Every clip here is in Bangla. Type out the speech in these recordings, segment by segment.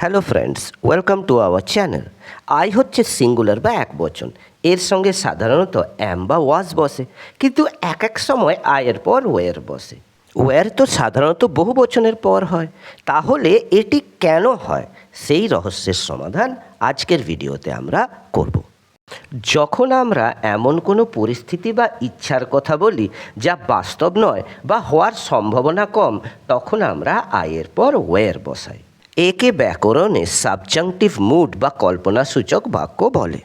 Hello friends welcome to our channel I হচ্ছে সিঙ্গুলার বা এক বচন। এর সঙ্গে সাধারণত অ্যাম বা ওয়াজ বসে, কিন্তু এক এক সময় আয়ের পর ওয়ের বসে। ওয়ের তো সাধারণত বহু বচনের পর হয়। তাহলে এটি কেন হয়? সেই রহস্যের সমাধান আজকের ভিডিওতে আমরা করব। যখন আমরা এমন কোনো পরিস্থিতি বা ইচ্ছার কথা বলি, যা বাস্তব নয় বা হওয়ার সম্ভাবনা কম, তখন আমরা আয়ের পর ওয়ের বসাই। একে ব্যাকরণে সাবজাংটিভ মুড বা কল্পনাসূচক বাক্য বলে।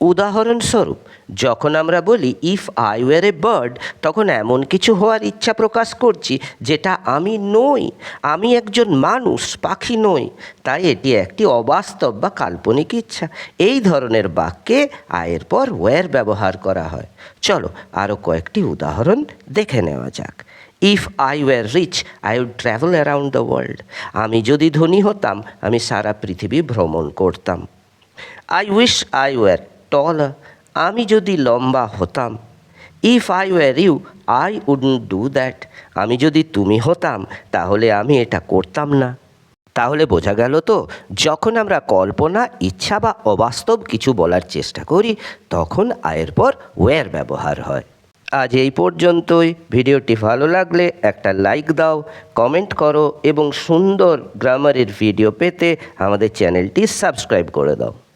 উদাহরণস্বরূপ, যখন আমরা বলি if I were a bird তখন এমন কিছু হওয়ার ইচ্ছা প্রকাশ করছি, যেটা আমি নই, আমি একজন মানুষ, পাখি নই। তাই এটি একটি অবাস্তব বা কাল্পনিক ইচ্ছা। এই ধরনের বাক্যে আয়ের পর ওয়ার ব্যবহার করা হয়। চলো আরও কয়েকটি উদাহরণ দেখে নেওয়া যাক। If I were rich I would travel around the world আমি যদি ধনী হতাম, আমি সারা পৃথিবী ভ্রমণ করতাম। I wish I were tall আমি যদি লম্বা হতাম। If I were you I wouldn't do that আমি যদি তুমি হতাম, তাহলে আমি এটা করতাম না। তাহলে বোঝা গেল তো, যখন আমরা কল্পনা, ইচ্ছা বা অবাস্তব কিছু বলার চেষ্টা করি, তখন আয়ের পর ওয়ের ব্যবহার হয়। আজ এই পর্যন্তই। ভিডিওটি ভালো লাগলে একটা লাইক দাও, কমেন্ট করো এবং সুন্দর গ্রামারের ভিডিও পেতে আমাদের চ্যানেলটি সাবস্ক্রাইব করে দাও।